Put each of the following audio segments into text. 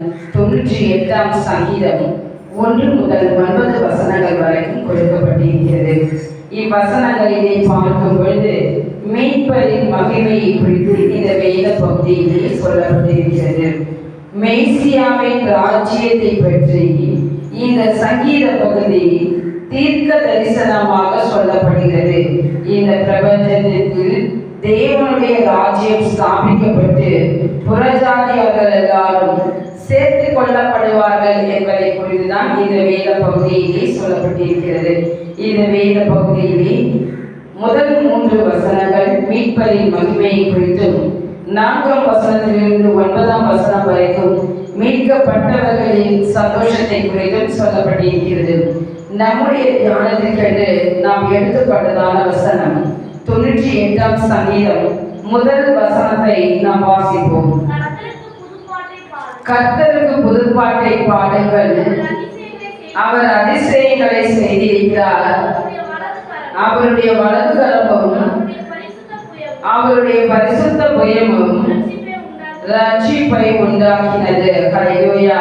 தொண்ணூற்றி எட்டாம் சங்கீதம் ஒன்று முதல் ஒன்பது வசனங்கள் வரைக்கும் கொடுக்கப்பட்டிருக்கிறது. இவ்வசனங்களிலே பார்க்கும் பொழுது மீட்பரின் மகிமையை குறித்து இந்த வேத பகுதியிலே சொல்லப்பட்டிருக்கிறது. மெய்சியாவின் ராஜ்யத்தை பற்றி இந்த சங்கீத பகுதி தீர்க்க தரிசனமாக சொல்லப்படுகிறது. இந்த பிரபஞ்சத்திற்கு தேவனுடைய ராஜ்யம் ஸ்தாபிக்கப்பட்டு புறஜாதியர்கள் எல்லாரும் சேர்த்து கொள்ளப்படுவார்கள் என்பதை குறித்துதான் இந்த வேத பகுதியிலே சொல்லப்பட்டிருக்கிறது. இந்த வேத பகுதியிலே முதல் மூன்று வசனங்கள் மீட்பரின் மகிமையை குறித்தும் நான்காம் வசனத்திலிருந்து ஒன்பதாம் வசனம் வரைக்கும் மீட்கப்பட்டவர்களின் சந்தோஷத்தை குறித்தும் சொல்லப்பட்டிருக்கிறது. நம்முடைய தியானத்திற்கென்று நாம் எடுத்துக்கொண்டதான வசனம் தொண்ணூற்றி எட்டாம் சங்கீதம் முதல் வசனத்தை நாம் வாசிப்போம் கர்த்தருக்கு புதுப்பாட்டை பாடுங்கள். அவர் அதிசயங்களை செய்திருக்கிறார். அவருடைய வலது அவருடைய பரிசுத்த புயமும் ரட்சிப்பை உண்டாக்கினது ஹalleluya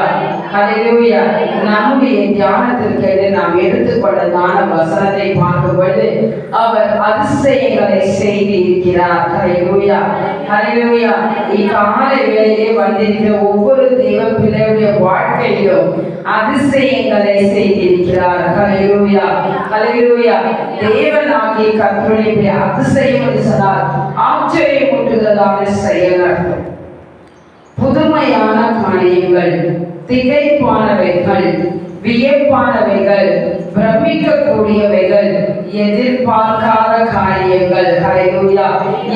ஹalleluya. நம்முடைய தியானத்திற்கு நாம் எடுத்துக்கொண்டதான வசனத்தை பார்க்கும்போது அவர் அதிசயங்களை செய்து இருக்கிறார் ஹalleluya. ஹalleluya. இக்காலை வேளையிலே வந்திருக்கிற ஒவ்வொரு தெய்வ பிள்ளையுடைய வாழ்க்கையிலும் அதிசயங்களை செய்திருக்கிறார். ஹalleluya. ஹalleluya. தேவனாகிய கர்த்தருடைய அதிசயம் சொன்னால் ஆச்சரியம் ஊட்டுகிறதான செயல் புதுமையான காரியங்கள். திகைப்பானவைகள் வியப்பானவைகள் பிரமிக்கக்கூடியவைகள் எதிர்பார்க்காத காரியங்கள். ஹalleluya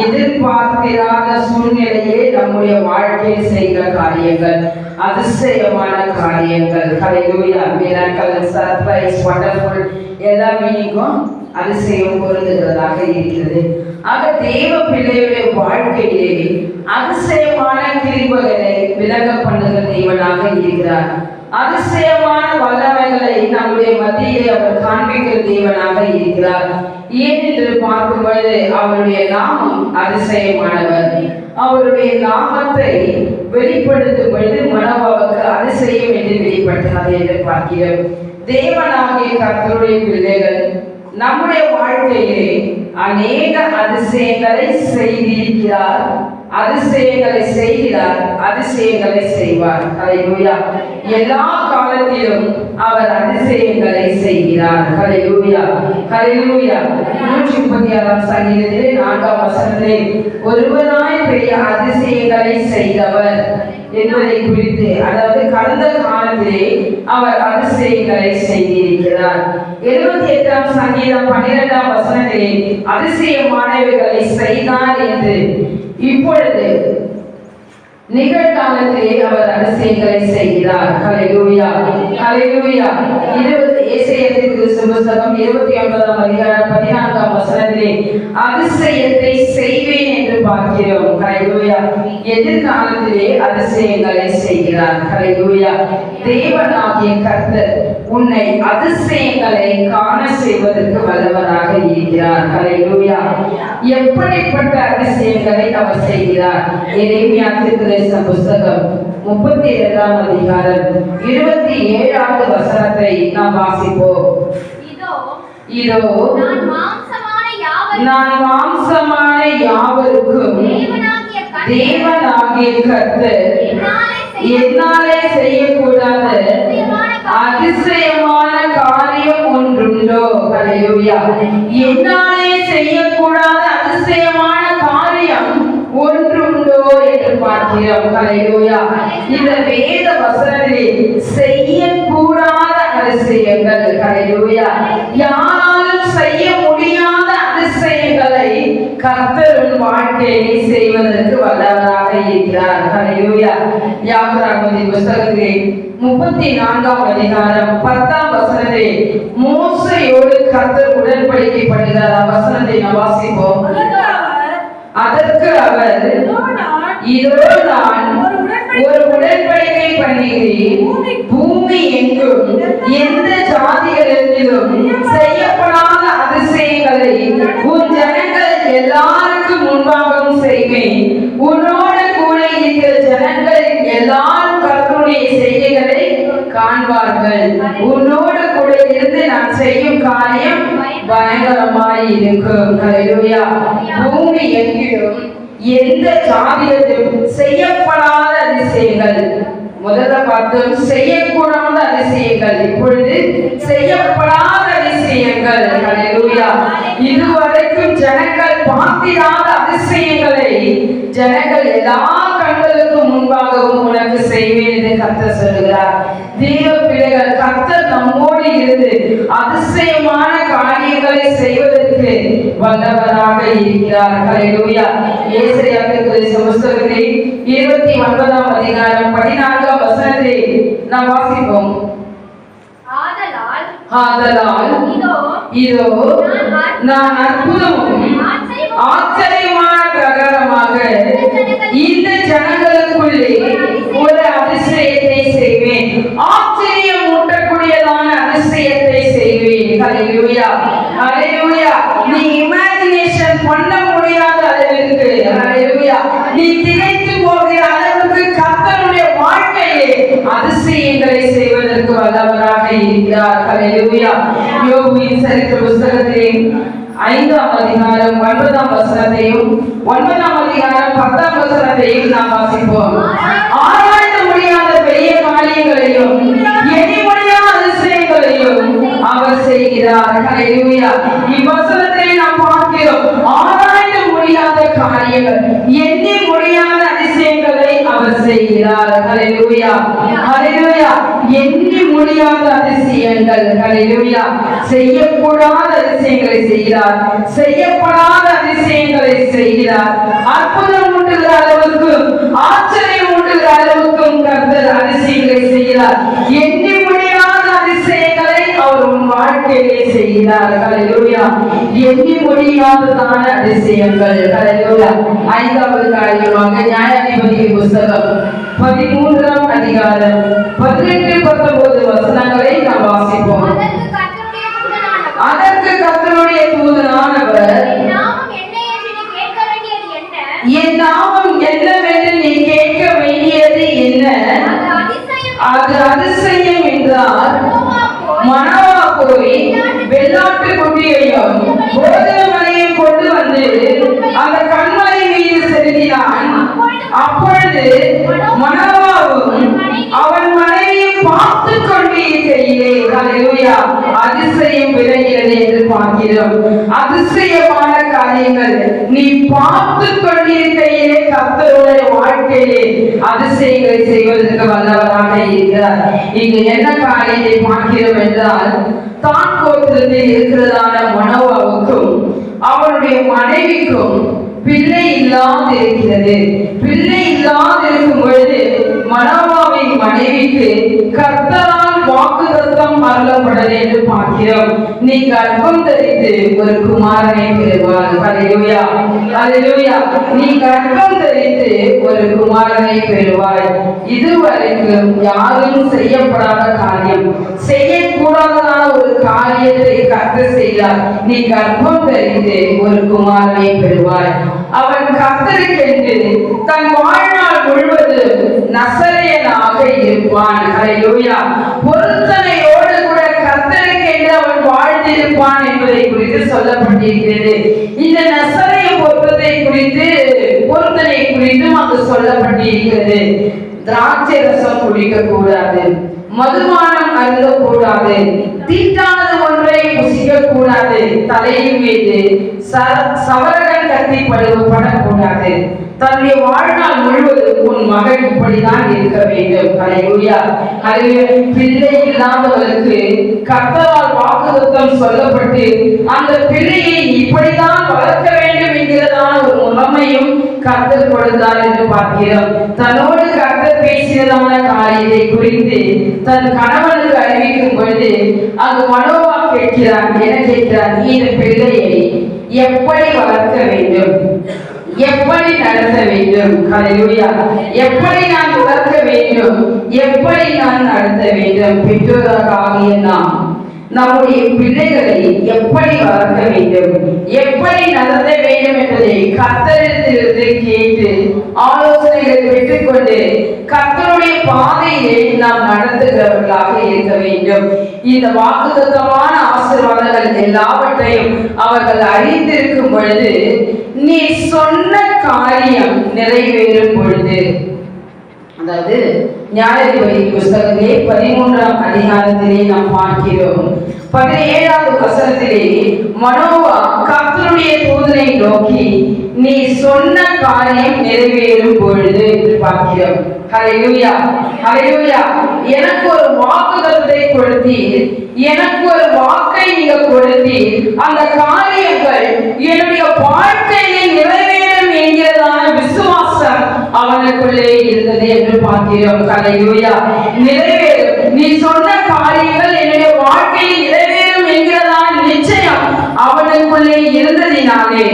எதிர்பார்த்திராத சூழ்நிலையே நம்முடைய வாழ்க்கையில் செய்கிற காரியங்கள் அதிசயமான காரியங்கள். ஹalleluya மிராக்கல் சர்ப்ரைஸ் வண்டர்ஃபுல் எல்லா மீனிங்கும் அதிசயம் பொருந்துகிறதாக இருக்கிறது. ஆக தேவ பிள்ளையுடைய வாழ்க்கையிலே அதிசயமான கிருபகளை விளங்க பண்ணுகிற தேவனாக இருக்கிறார். அதிசயமான வல்லமைகளை நம்முடைய மத்தியிலே அவர் காண்பிக்கிற தேவனாக இருக்கிறார். ஏனென்று பார்க்கும் பொழுது அவருடைய நாமம் அதிசயமானவர். அவருடைய நாமத்தை வெளிப்படுத்தும் பொழுது மனவாவுக்கு அதிசயம் என்று வெளிப்பட்டது என்று பார்க்கிறோம். தேவனாகிய கர்த்தருடைய பிள்ளைகள் நம்முடைய வாழ்க்கையிலே அநேக அதிசயங்களை செய்திருக்கிறார். அதிசயங்களை செய்கிறார் அதிசயங்களை செய்வார். ஹalleluya எல்லா காலத்திலும் அவர் அதிசயங்களை செய்கிறார். ஹலையூயா ஹலையூயா நூற்றி முப்பத்தி ஆறாம் சங்கீதத்திலே நான்காம் வசனத்திலே ஒருவனாய் பெரிய அதிசயங்களை செய்தவர். என்பதை குறித்து அதாவது கடந்த காலத்திலே அவர் அதிசயங்களை செய்திருக்கிறார். எழுபத்தி எட்டாம் சங்கீதம் பன்னிரெண்டாம் வசனத்திலே அதிசயமானவைகளை செய்தார் என்று. இப்பொழுது நிகழ்காலத்திலே அவர் அதிசயங்களை செய்கிறார். ஹalleluya ஹalleluya இருபது ஏசாயத்திற்கு புஸ்தகம் இருபத்தி ஒன்பதாம் அதிகாரம் பதினான்காம் வசனத்திலே அதிசயத்தை செய்வேன் என்று பார்க்கிறோம். ஹalleluya எதிர்காலத்திலே அதிசயங்களை செய்கிறார். ஹalleluya தேவனாகிய கர்த்தர் உன்னை அதிசயங்களை காண செய்வதற்கு வல்லவராக இருக்கிறார். ஹalleluya எப்படிப்பட்ட அதிசயங்களை அவர் செய்கிறார்? எரேமியா தீர்க்கதரிசன புஸ்தகம் முப்பத்தி இரண்டாம் அதிகாரம் இருபத்தி ஏழாவது வசனத்தை நாம் வாசிப்போம். இதோ நான் மாம்சமான யாவருக்கும் தேவனாகிய கர்த்தர் என்னாலே செய்யக்கூடாத அதிசயமான காரியம். ஒன்றுண்டோ? என்னாலே செய்யக்கூடாத அதிசயமான காரியம் ஒன்றுண்டோ என்று பார்க்கிறோம் ஹalleluya இந்த வேத வசனத்திலே செய்யக்கூடாத அதிசயங்கள். ஹalleluya. யாராலும் செய்ய முடியாத அதிசயங்களை கர்த்தரின் வாழ்க்கையை செய்வதற்கு வல்லவராக இருக்கிறார். ஹalleluya. யாத்ராகமத்தின் புஸ்தகத்திலே முப்பத்தி நான்காம் அதிகாரம் பத்தாம் வசனத்தை மோசையோடு கர்த்தர் உடன்படிக்கை பண்ணுகிறார் வசனத்தை நாம் வாசிப்போம். அதற்கு அவர் இதோ நான் ஒரு உடன்படிக்கை பண்ணுகிறேன். பூமி எங்கும் எந்த ஜாதிகளிலும் செய்யப்படாத அதிசயங்களை உன் ஜனங்கள் எல்லாருக்கும் முன்பாகவும் செய்வேன். உன்னோடு கூட இருக்கிற ஜனங்கள் எல்லாரும் கர்த்தருடைய செய்கைகளை காண்பார்கள். உன்னோடு கூட இருந்து நான் செய்யும் காரியம் பயங்கரமாய் இருக்கும். பூமி எங்கிலும் எந்த ஜாதியத்திலும் செய்யப்படாத அதிசயங்கள். முதல்ல பார்த்தோம் செய்யக்கூடாத அதிசயங்கள். இப்பொழுது செய்யப்படாத அதிசயங்கள். இதுவரைக்கும் ஜனங்கள் பார்த்திராத அதிசயங்களை ஜனங்கள் எல்லா கண்களுக்கும் முன்பாகவும் உனக்கு செய்வேன் என்று கத்த சொல்லுகிறார். தேவ பிள்ளைகள் இருந்து அதிசயமான காரியங்களை செய்வதற்கு வல்லவராக இருக்கிறார். ஹalleluya. ஏசாயாவிற்கு புஸ்தகத்தில் இருபத்தி ஒன்பதாம் அதிகாரம் பதினான்காம் வசனத்தை நாம் வாசிப்போம். ஆதலால் ஆதலால் இதோ இதோ நான் அற்புதமும் ஆச்சரியமான பிரகாரமாக இந்த ஜனங்களுக்குள்ளே ஒரு அதிசயத்தை செய்வேன். ஆச்சரியம் ஊட்டக்கூடியதான அதிசயத்தை செய்வேன். அலையூயா அலையூயா நீ இமேஜினேஷன் பண்ண முடியாத அளவிற்கு அலையூயா நீ திகைத்து போகிற அளவுக்கு கத்தனுடைய வாழ்க்கையே அதிசயங்களை செய்வதற்கு வல்லவராக இருக்கிறார். அலையூயா யோகுவின் சரித்திர புஸ்தகத்திலே ஐந்தாம் அதிகாரம் ஒன்பதாம் வசனத்தையும் ஒன்பதாம் அதிகாரம் பத்தாம் வசனத்தையும் நாம் வாசிப்போம். ஆராய்ந்து முடியாத பெரிய காரியங்களையும் எண்ணி முடியாத அதிசயங்களையும் அவர் செய்கிறார். இவ்வசனத்தை நாம் பார்க்கிறோம். ஆராய்ந்து முடியாத காரியங்கள் எண்ணி முடியாத அதிசயங்களை அவர் செய்கிறார். ஹலெலுயா ஹலெலுயா எண்ணி முடியாத அதிசயங்கள். ஹalleluya. செய்யக்கூடாத அதிசயங்களை செய்கிறார். செய்யப்படாத அதிசயங்களை செய்கிறார். அற்புதம் ஊட்டுகிற அளவுக்கும் ஆச்சரியம் ஊட்டுகிற அளவுக்கும் கர்த்தர் அதிசயங்களை செய்கிறார். எண்ணி வாழ்க்கையிலே செய்கிறார். ஹalleluya. எண்ணி முடியாததான அதிசயங்கள் ஹalleluya. ஐந்தாவது காரியமாக நியாயாதிபதி புஸ்தகம் பதிமூன்றாம் அதிகாரம் பதினெட்டு பத்தொன்பது வசனங்களை நாம் வாசிப்போம். அதற்கு கர்த்தருடைய தூதனானவர். என் நாமம் என்னவென்று நீ கேட்க வேண்டியது என்ன? அது அதிசயம். அது அதிசயம் என்றார் யெகோவா போய் வெள்ளாட்டு குட்டியையும் கோதுமையையும் கொண்டு வந்து அந்த கண்மலை மீது செலுத்தினான். அப்பொழுது மனவாவும் அவன் மனைவியும் பார்த்து கொண்டிருக்கையிலே ஹalleluya அதிசயம் விளைகிறது என்று பார்க்கிறோம். அதிசயமான காரியங்கள். நீ பார்த்து கொண்டிருக்கையிலே கத்தருடைய வாழ்க்கையிலே அதிசயங்களை செய்வதற்கு வல்லவர் வல்லவராக இருக்கிறார். இங்கு என்ன காரியத்தை பார்க்கிறோம் என்றால் தான் கோத்திரத்தில் இருக்கிறதான மனோவாவுக்கும் அவருடைய மனைவிக்கும் பிள்ளை இல்லாதிருக்கிறது. பிள்ளை இல்லாதிருக்கும் பொழுது மனோவாவின் மனைவிக்கு கர்த்தரால் வாக்குத்தத்தம் அருளப்படது என்று பார்க்கிறோம். நீ கர்ப்பம் தரித்து ஒரு குமாரனை பெறுவார் ஹalleluya. ஹalleluya. நீ கர்ப்பம் தரித்து ஒரு குமாரனை பெறுவாய். இதுவரைக்கும் யாரும் செய்யப்படாத காரியம். செய்யக்கூடாததான ஒரு காரியத்தை கர்த்த செய்தார். நீ கர்ப்பம் தரித்து ஒரு குமாரனை பெறுவாய். அவன் கர்த்தருக்கென்று தன் வாழ்நாள் முழுவதும் நசரையனாக இருப்பான். அலையோயா பொருத்தனையோடு கூட கர்த்தருக்கென்று அவன் வாழ்ந்திருப்பான் என்பதை குறித்து சொல்லப்பட்டிருக்கிறது. இந்த நசரைய பொருத்தத்தை குறித்து பொருத்தனை குறித்தும் அங்கு சொல்லப்பட்டிருக்கிறது. திராட்சை ரசம் குடிக்க கூடாது மதுபானம் அருந்த கூடாது தீட்டானது ஒன்றை புசிக்க கூடாது தலையின் மீது ச- சவரகன் கத்தி படக்கூடாது. தன்னுடைய வாழ்நாள் முழுவதும் உன் மகன் இப்படிதான் இருக்க வேண்டும். ஹalleluya ஹalleluya பிள்ளை இல்லாதவருக்கு கத்தவால் வாக்குத்தம் சொல்லப்பட்டு அந்த பிள்ளையை இப்படிதான் வளர்க்க வேண்டும் என்கிறதான ஒரு முறைமையும் கர்த்தர் கொடுத்தார் என்று பார்க்கிறோம். தன்னோடு கர்த்தர் பேசியதான காரியத்தை குறித்து தன் கணவனுக்கு அறிவிக்கும் பொழுது அங்கு மனோவா கேட்கிறார் என கேட்கிறார்? இந்த பிள்ளையை எப்படி வளர்க்க வேண்டும்? எப்படி நடத்த வேண்டும்? ஹalleluya எப்படி நான் வளர்க்க வேண்டும்? எப்படி நான் நடத்த வேண்டும்? பெற்றோராக ஆகிய நாம் நம்முடைய பிள்ளைகளை எப்படி வளர்க்க வேண்டும்? எப்படி நடத்த வேண்டும் என்பதை கத்தரிடத்திலிருந்து கேட்டு ஆலோசனைகளை பெற்றுக்கொண்டு கத்தருடைய பாதையை நாம் நடத்துகிறவர்களாக இருக்க வேண்டும். இந்த வாக்குத்தத்தமான ஆசீர்வாதங்கள் எல்லாவற்றையும் அவர்கள் அறிந்திருக்கும் பொழுது நீ சொன்ன காரியம் நிறைவேறும் பொழுது. அதாவது நியாயாதிபதி புஸ்தகத்திலே பதிமூன்றாம் அதிகாரத்திலே நாம் பார்க்கிறோம். பதினேழாவது வசனத்திலே மனோவா கர்த்தருடைய தூதனை நோக்கி நீ சொன்ன காரியம் நிறைவேறும் பொழுது என்று பார்க்கிறோம். ஹலையூயா ஹலையூயா எனக்கு ஒரு வாக்குதத்தை கொடுத்தீர். எனக்கு ஒரு வாக்கை நீங்க கொடுத்தீர். அந்த காரியங்கள் என்னுடைய வாழ்க்கையில் நிறைவேறும் என்கிறதான விசுவாசம் அவனுக்குள்ளே இருந்தது என்று பார்க்கிறோம். கலையூயா நிறைவேறும் நீ சொன்ன காரியங்கள் என்னுடைய வாழ்க்கையில் நிறைவேறும் என்கிறதான் நிச்சயம். அவனுக்குள்ளே இருந்ததினாலே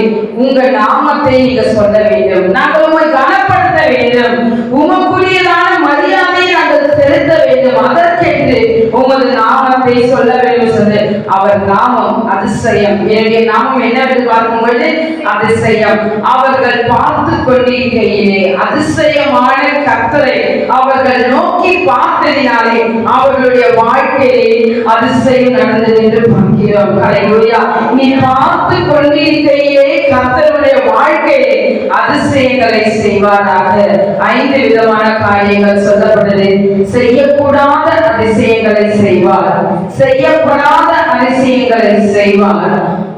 உங்க நாமத்தை நீங்க சொல்ல வேண்டும். நாங்கள் உங்களை கனப்படுத்த வேண்டும். உமக்குரியதான மரியாதையை நாங்கள் செலுத்த வேண்டும். அதற்கென்று உமது நாமத்தை சொல்ல வேண்டும் சொல்லு அவர் நாமம் அதிசயம். என்னுடைய நாமம் என்னவென்று பார்க்கும் பொழுது அதிசயம். அவர்கள் பார்த்து கொண்டிருக்கையிலே அதிசயமான கர்த்தரை அவர்கள் நோக்கி பார்த்ததினாலே அவர்களுடைய வாழ்க்கையிலே அதிசயம் நடந்தது என்று பார்க்கிறோம். ஹalleluya நீ பார்த்து கொண்டிருக்கையிலே கர்த்தருடைய வாழ்க்கையிலே அதிசயங்களை செய்வாராக. ஐந்து விதமான காரியங்கள் சொல்லப்பட்டது. செய்யக்கூடாத அதிசயங்களை செய்வார். செய்யப்படாத அதிசயங்களை செய்வார்.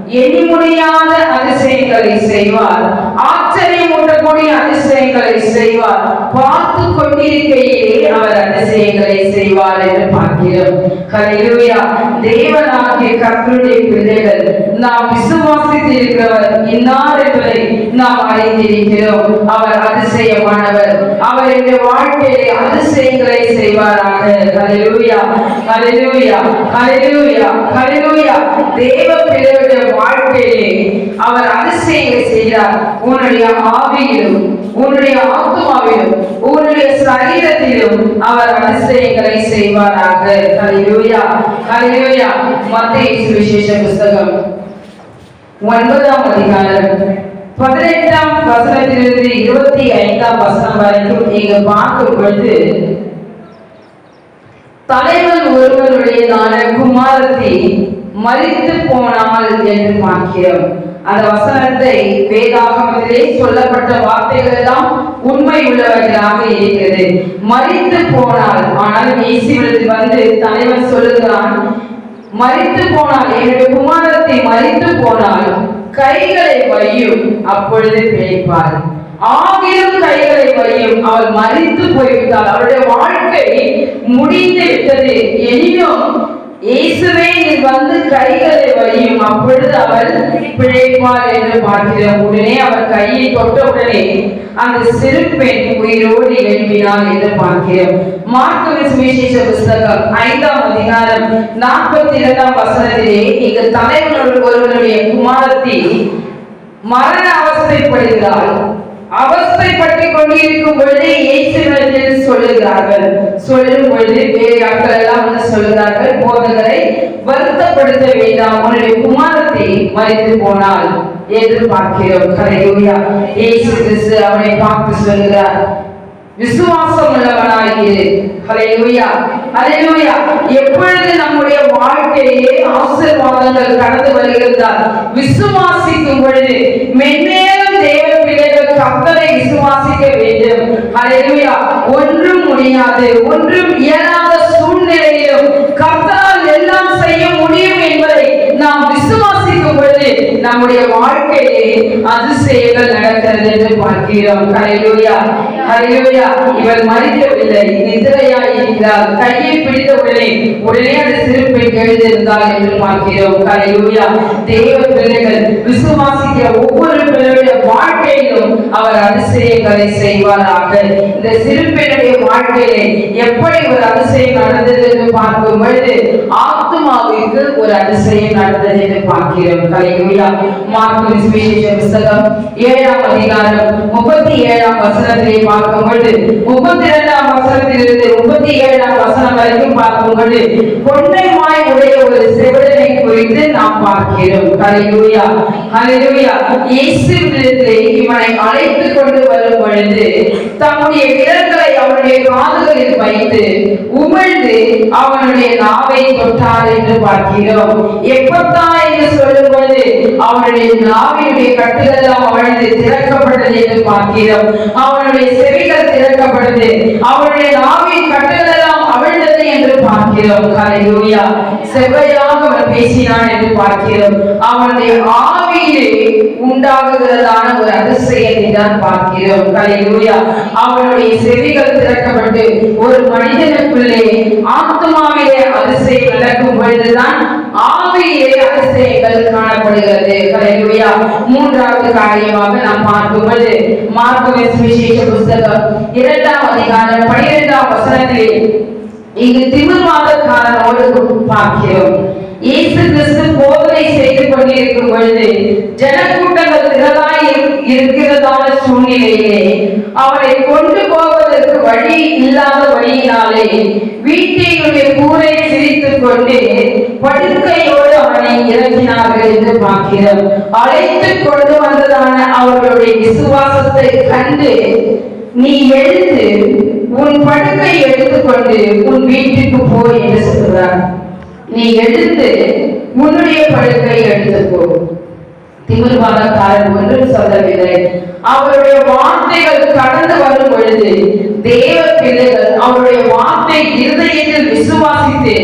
எண்ணி முடியாத அதிசயங்களை செய்வார். ஆச்சரியமூட்டக்கூடிய அதிசயங்களை செய்வார். பார்த்து கொண்டிருக்கையிலே அவர் அதிசயங்களை செய்வார் என்று பார்க்கிறோம். ஹalleluya தேவனாகிய கர்த்தருடைய பிள்ளைகள் நாம் விசுவாசித்திருக்கிறவர் இன்னார் என்பதை நாம் அறிந்திருக்கிறோம். அவர் அதிசயமானவர். அவர் இந்த வாழ்க்கையிலே அதிசயங்களை செய்வாராக. ஹalleluya ஹalleluya ஹalleluya ஹalleluya தேவ பிள்ளைகளுடைய வாழ்க்கையிலே அவர் அதிசயங்களை செய்கிறார். உன்னுடைய ஆவியிலும் உன்னுடைய ஆத்மாவிலும் உன்னுடைய சரீரத்திலும் அவர் அதிசயங்களை செய்வாராக. ஹalleluya. ஹalleluya. மத்தேயு சுவிசேஷ புஸ்தகம் ஒன்பதாம் அதிகாரம். பதினெட்டாம் வசனத்திலிருந்து இருபத்தி ஐந்தாம் வசனம் வரைக்கும் நீங்க பார்க்கும் பொழுது தலைவன் ஒருவருடையதான குமாரத்தை மறித்து போனால் என்று பார்க்கிறோம். அந்த வசனத்தை வேதாகமத்திலே சொல்லப்பட்ட வார்த்தைகள் எல்லாம் உண்மை உள்ளவர்களாக இருக்கிறது. மறித்து போனால் ஆனால் இயேசுவிடத்தில் வந்து தலைவன் சொல்லுகிறான் மறித்து போனால் என்னுடைய குமாரத்தை மறித்து போனால் கைகளை வையும் அப்பொழுது பிழைப்பார். ஆகிலும் கைகளை வையும் அவள் மறித்து போய்விட்டாள். அவளுடைய வாழ்க்கை முடிந்து விட்டது. எனினும் இயேசுவே நீ வந்து கைகளை வழியும் அப்பொழுது அவள் பிழைப்பாள் என்று பார்க்கிறோம் உடனே அவர் கையை தொட்ட உடனே அந்த சிறு பெண் உயிரோடு எழுப்பினாள் என்று பார்க்கிறோம். மார்க்கு சுவிசேஷ புஸ்தகம் ஐந்தாம் அதிகாரம் நாற்பத்தி இரண்டாம் வசனத்திலே இங்கு தலைவனோடு ஒருவனுடைய குமாரத்தி மரண அவஸ்தைப்படுகிறாள். அவஸ்தைப்பட்டு கொண்டிருக்கும் பொழுது இயேசுவிடத்தில் சொல்லுகிறார்கள். சொல்லும் பொழுது வேறு எல்லாம் சொல்லுகிறார்கள் போதகரை வருத்தப்படுத்த வேண்டாம். உன்னுடைய குமாரத்தை மறைத்து போனால் எதிர்பார்க்கிறோம். பார்க்கிறோம் ஏசு கிறிஸ்து அவனை பார்த்து சொல்லுகிறார். விசுவாசம் உள்ளவனாயிரு ஹalleluya ஹalleluya எப்பொழுது நம்முடைய வாழ்க்கையே ஆசீர்வாதங்கள் கடந்து வருகிறதால் விசுவாசிக்கும் பொழுது மென்மேலும் தேவ பிள்ளைகள் விசுவாசிக்க வேண்டும். ஹalleluya ஒன்றும் முடியாது ஒன்றும் இயலாத சூழ்நிலையிலும் கர்த்தரால் எல்லாம் செய்ய முடியும் என்பதை நாம் விசுவாசிக்கும் பொழுது நம்முடைய வாழ்க்கையிலே அதிசயங்கள் நடக்கிறது என்று பார்க்கிறோம். ஹalleluya இவள் மறிக்கவில்லை. நிதிரையாய் இருக்கிறார் கையை பிடித்த உடனே உடனே அந்த சிறு பெண் எழுந்திருந்தாள் என்று பார்க்கிறோம். ஹalleluya. தேவ பிள்ளைகள் விசுவாசிக்கிற ஒவ்வொரு பிள்ளையுடைய வாழ்க்கையிலும் அவர் அதிசயங்களை செய்வாராக. இந்த சிறு பெண்ணுடைய வாழ்க்கையிலே எப்படி ஒரு அதிசயம் நடந்தது என்று பார்க்கும் பொழுது ஆத்மாவிற்கு ஒரு அதிசயம் நடந்தது என்று பார்க்கிறோம். ஹalleluya. மார்க்கு சுவிசேஷ புஸ்தகம் ஏழாம் அதிகாரம் முப்பத்தி ஏழாம் வசனத்திலே பார்க்கும் பொழுது முப்பத்தி இரண்டாம் வசனத்திலிருந்து முப்பத்தி ஏழாம் வசனம் வரைக்கும் பார்க்கும் பார்க்கும்போது பொன்னைமாய் உடைய ஒரு செவிடனை குறித்து நாம் பார்க்கிறோம். ஹalleluya ஹalleluya இயேசுவிடத்திலே இவனை அழைத்து கொண்டு வரும் பொழுது தம்முடைய விரல்களை அவனுடைய காதுகளில் வைத்து உமிழ்ந்து அவனுடைய நாவை தொட்டார் என்று பார்க்கிறோம். எப்பத்தா என்று சொல்லும் பொழுது அவனுடைய நாவினுடைய கட்டுகளெல்லாம் அவனது திறக்கப்பட்டது என்று பார்க்கிறோம். அவனுடைய செவிகள் திறக்கப்பட்டது அவனுடைய நாவின் கட்டுகளெல்லாம் அவிழ்ந்தது என்று பார்க்கிறோம். ஹalleluya செவ்வையாக அவர் பேசினான் என்று பார்க்கிறோம். அவனுடைய ஆவியிலே உண்டாகுகிறதான ஒரு அதிசயத்தை தான் பார்க்கிறோம். ஹalleluya அவனுடைய செவிகள் திறக்கப்பட்டு ஒரு மனிதனுக்குள்ளே ஆத்மாவிலே அதிசயம் நடக்கும் பொழுதுதான் ஆவியிலே அதிசயங்கள் காணப்படுகிறது. ஹalleluya. மூன்றாவது காரியமாக நாம் பார்க்கும்போது மார்க்கவின் சுவிசேஷ புஸ்தகம் இரண்டாம் அதிகாரம் பனிரெண்டாம் வசனத்திலே இங்கு திமிர்வாதக்காரனோடு பார்க்கிறோம். இயேசு கிறிஸ்து போதனை செய்து கொண்டிருக்கும் பொழுது ஜனக்கூட்டங்கள் திரளாய் இரு- இருக்கிறதான சூழ்நிலையிலே அவரை கொண்டு போவதற்கு வழி இல்லாத வழியினாலே வீட்டில் கூரை சிரித்துக் கொண்டு படுக்கையோடு அவனை இறக்கினார்கள் என்று பார்க்கிறோம். அழைத்து கொண்டு வந்ததான அவர்களுடைய விசுவாசத்தை கண்டு நீ எழுந்து உன் படுக்கை எடுத்துக்கொண்டு உன் வீட்டுக்கு போய் என்று சொல்கிறார். நீ எழுந்து உன்னுடைய படுக்கை எடுத்துக்கோ திமிர்வாதக்காரன் ஒன்றும் சொல்லவில்லை. அவருடைய வார்த்தைகள் கடந்து வரும் பொழுது தேவ பிள்ளைகள் அவருடைய வார்த்தை இருதயத்தில் விசுவாசித்து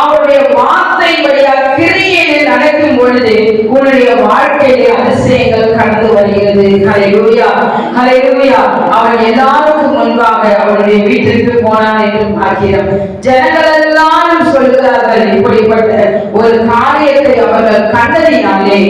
அவருடைய வார்த்தை வழியாக கிரியையில் நடக்கும் பொழுது உன்னுடைய வாழ்க்கையில அதிசயங்கள் கடந்து வருகிறது. ஹalleluya ஹalleluya அவன் எல்லாருக்கும் முன்பாக அவனுடைய வீட்டிற்கு போனான் என்று பார்க்கிறோம். ஜனங்கள் எல்லாரும் சொல்கிறார்கள் இப்படிப்பட்ட ஒரு காரியத்தை அவர்கள் கண்டதினாலே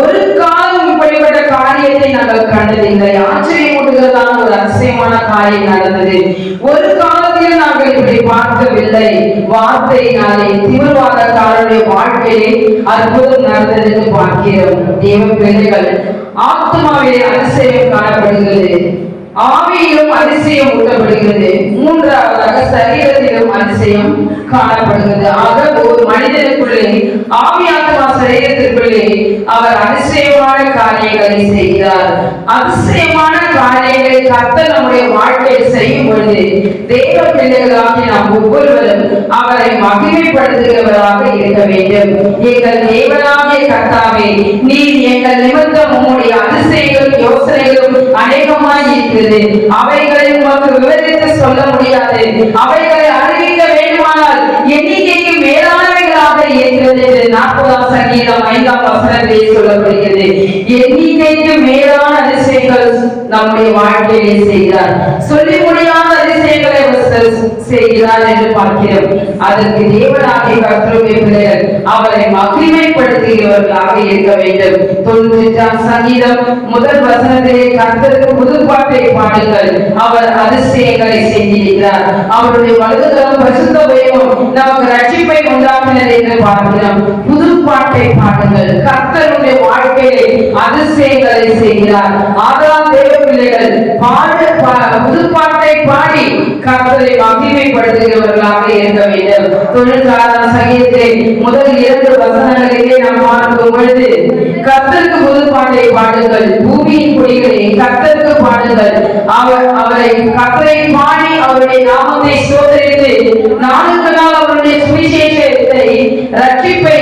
ஒரு காலம் இப்படிப்பட்ட காரியத்தை நாங்கள் கண்டதில்லை. ஆச்சரியமூட்டுகிறதான ஒரு அதிசயமான காரியம் நடந்தது. ஒரு காலத்தில் நாங்கள் இப்படி பார்க்கவில்லை. வார்த்தையினாலே தீவிரவாதக்காரருடைய வாழ்க்கையிலே அற்புதம் நடந்தது என்று பார்க்கிறோம். தேவ பிள்ளைகள் ஆத்மாவிலே அதிசயம் காணப்படுகிறது. ஆவியிலும் அதிசயம் ஊட்டப்படுகிறது. மூன்றாவதாக சரீரத்திலும் அதிசயம் காணப்படுகிறது. ஆக மனிதனுக்குள்ளே ஆவியாத்மா சரீரத்திற்குள்ளே அவர் அதிசயமான காரியங்களை செய்கிறார். அதிசயமான காரியங்களை கத்த நம்முடைய வாழ்க்கையில் செய்யும் பொழுது தேவ பிள்ளைகளாக நாம் ஒவ்வொருவரும் அவரை மகிமைப்படுத்துகிறவராக இருக்க வேண்டும். எங்கள் தேவனாகிய கர்த்தாவே நீர் எங்கள் நிமித்தம் உங்களுடைய அதிசயங்களும் யோசனைகளும் அநேகமாய் இருக்கிறது. அவைகளை உமக்கு விவரித்து சொல்ல முடியாது. அவைகளை அறிவிக்க வேண்டுமானால் எண்ணிக்கைக்கு மேலானவைகளாக இருக்கிறது என்று நாற்பதாம் சங்கீதம் ஐந்தாம் வசனத்திலே சொல்லப்படுகிறது. எண்ணிக்கைக்கு மேலான அதிசயங்கள் நம்முடைய வாழ்க்கையிலே செய்கிறார். சொல்லி முடியாத அதிசயங்களை செய்கிறார் என்று பார்க்கிறோம். அதற்கு தேவனாகிய கர்த்தருடைய பிள்ளைகள் அவரை மகிமைப்படுத்துகிறவர்களாக இருக்க வேண்டும். தொண்ணூற்றாம் சங்கீதம் முதல் வசனத்திலே கர்த்தருக்கு புதுப்பாட்டை பாடுங்கள். அவர் அதிசயங்களை செய்திருக்கிறார். அவருடைய வலதுகளும் பரிசுத்த பயமும் நமக்கு ரட்சிப்பை உண்டாக்கினது என்று பார்க்கிறோம். புதுப்பாட்டை பாடுங்கள். கர்த்தருடைய வாழ்க்கையை அதிசயங்களை செய்கிறார். ஆதாம் தேவ பிள்ளைகள் பாடு பா- புதுப்பாட்டை பாடி கர்த்தரை மகிமைப்படுத்துகிறவர்களாக இருக்க வேண்டும். தொழிற்சாரம் சங்கீதத்தை முதல் இரண்டு வசனங்களிலே நாம் பார்க்கும் பொழுது பாடுங்கள் பூமியின் குடிகளே கர்த்தருக்கு பாடுங்கள். அவர் அவரை கர்த்தரை பாடி அவருடைய நாமத்தை சோதரித்து நாளுக்கு நாள் அவருடைய சுவிசேஷத்தை ரட்சிப்பை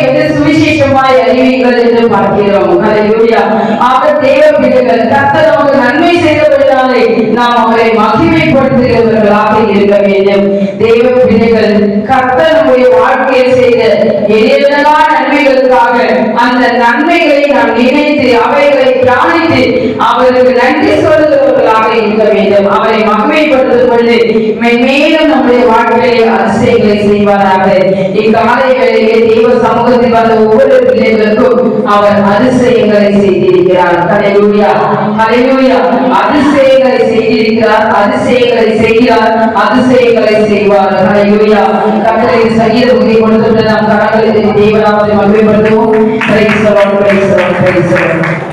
நிச்சயமாய் அறிவீர்கள் என்று பார்க்கிறோம். ஹalleluya அவர் தேவ பிள்ளைகள் கர்த்தர் நமக்கு நன்மை செய்தபடினாலே நாம் அவரை மகிமைப்படுத்துகிறவர்களாக இருக்க வேண்டும். தேவ பிள்ளைகள் கத்தர் நம்முடைய வாழ்க்கையில் செய்த எல்லா நன்மைகளுக்காக அந்த நன்மைகளை நாம் நினைத்து அவைகளை தியானித்து அவருக்கு நன்றி சொல்லுகிறவர்களாக இருக்க வேண்டும். அவரை மகிமைப்படுத்தும் கொண்டு மேலும் நம்முடைய வாழ்க்கையிலே அதிசயங்களை செய்வாராக. இக்காலை வேளையிலே தெய்வ சமூகத்தில் வந்த ஒவ்வொரு பிள்ளைகளுக்கும் அவர் அதிசயங்களை செய்திருக்கிறார். ஹalleluya ஹalleluya. அதிசயங்களை செய்திருக்கிறார் அதிசயங்களை செய்கிறார் அதிசயங்களை செய்வார். ஹalleluya. கர்த்தரை சங்கீத உதவி கொடுத்துட்டு நாம் கரங்களை தேவனாமத்தை மகிமைப்படுத்துவோம். Price the Lord,